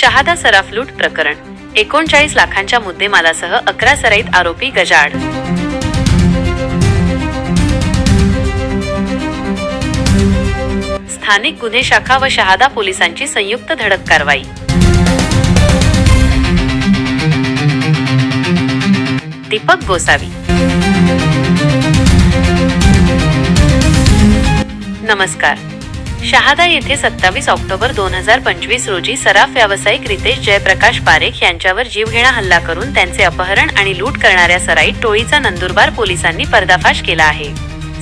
शहादा सराफ लूट प्रकरण. एकोणचाळीस लाखांच्या मुद्देमालासह अकरा सराईत आरोपी गजाआड. स्थानिक गुन्हे शाखा व शहादा पोलिसांची संयुक्त धडक कारवाई. दीपक गोसावी. नमस्कार. शहादा येथे सत्तावीस ऑक्टोबर दोन हजार पंचवीस रोजी सराफ व्यावसायिक रितेश जयप्रकाश पारेख यांच्यावर जीवघेणा हल्ला करून त्यांचे अपहरण आणि लूट करणाऱ्या सराईत टोळीचा नंदुरबार पोलिसांनी पर्दाफाश केला आहे.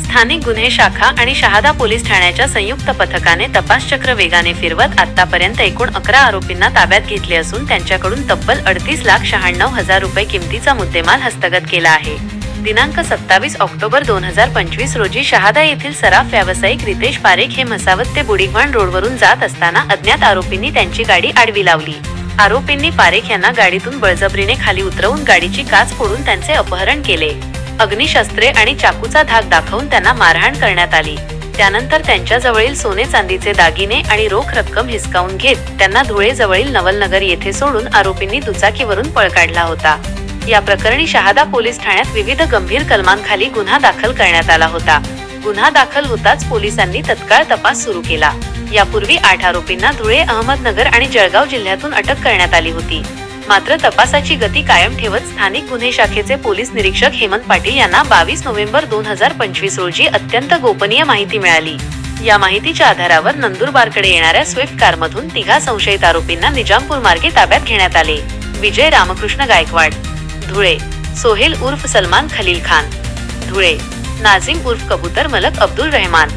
स्थानिक गुन्हे शाखा आणि शहादा पोलीस ठाण्याच्या संयुक्त पथकाने तपास चक्र वेगाने फिरवत आतापर्यंत एकूण अकरा आरोपींना ताब्यात घेतले असून त्यांच्याकडून तब्बल अडतीस लाख शहाण्णव हजार रुपये किमतीचा मुद्देमाल हस्तगत केला आहे. दिनांक सत्तावीस ऑक्टोबर दोन हजार पंचवीस रोजी शहादा येथील सराफ व्यावसायिक रितेश पारेख हे मसावत ते बुडिगवाण रोडवरून जात असताना अज्ञात आरोपींनी त्यांची गाडी आडवी लावली. आरोपींनी पारेख यांना गाडीतून बळजबरीने खाली उतरवून गाडीची काच फोडून त्यांचे अपहरण केले. अग्निशस्त्रे आणि चाकूचा धाक दाखवून त्यांना मारहाण करण्यात आली. त्यानंतर त्यांच्या जवळील सोने चांदीचे दागिने आणि रोख रक्कम हिसकावून घेत त्यांना धुळे जवळील नवलनगर येथे सोडून आरोपींनी दुचाकीवरून पळ काढला होता. या प्रकरणी शहादा पोलीस ठाण्यात विविध गंभीर कलमांखाली गुन्हा दाखल करण्यात आला होता. गुन्हा दाखल होताच पोलिसांनी तत्काळ तपास सुरू केला. यापूर्वी आठ आरोपींना धुळे अहमदनगर आणि जळगाव जिल्ह्यातून अटक करण्यात आली होती. मात्र तपासाची गती कायम ठेवत स्थानिक गुन्हे शाखेचे पोलीस निरीक्षक हेमंत पाटील यांना बावीस नोव्हेंबर दोन हजार पंचवीस रोजी अत्यंत गोपनीय माहिती मिळाली. या माहितीच्या आधारावर नंदुरबारकडे येणाऱ्या स्विफ्ट कारमधून तिघा संशयित आरोपींना निजामपूर मार्गे ताब्यात घेण्यात आले. विजय रामकृष्ण गायकवाड धुळे सोहेल उर्फ सलमान खलील खान. धुळे नाझिम उर्फ कबूतर मलक अब्दुल रहमान.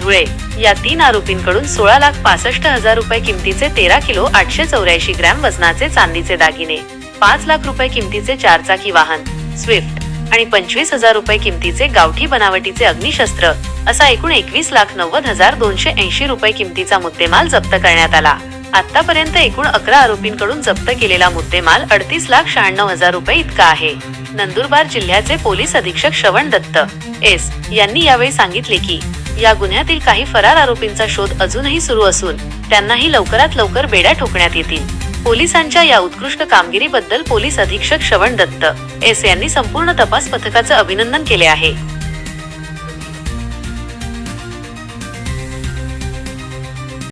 धुळे या तीन आरोपींकडून सोळा लाख पासष्ट हजार रुपये किमतीचे तेरा किलो आठशे चौऱ्याऐंशी ग्रॅम वजनाचे चांदीचे दागिने पाच लाख रुपये किमतीचे चारचाकी वाहन स्विफ्ट आणि पंचवीस हजार रुपये किमतीचे गावठी बनावटीचे अग्निशस्त्र असा एकूण एकवीस लाख नव्वद हजार दोनशे ऐंशी रुपये किमतीचा मुद्देमाल जप्त करण्यात आला. आतापर्यंत एकूण अकरा आरोपींकडून जप्त केलेला मुद्देमाल अडतीस लाख शहाण्णव हजार रुपये इतका आहे. नंदुरबार जिल्ह्याचे पोलीस अधीक्षक श्रवण दत्त एस यांनी यावेळी सांगितले की या गुन्ह्यातील काही फरार आरोपींचा शोध अजूनही सुरू असून त्यांनाही लवकरात लवकर बेड्या ठोकण्यात येतील. पोलिसांच्या या उत्कृष्ट कामगिरीबद्दल पोलीस अधीक्षक श्रवण दत्त एस यांनी संपूर्ण तपास पथकाचं अभिनंदन केले आहे.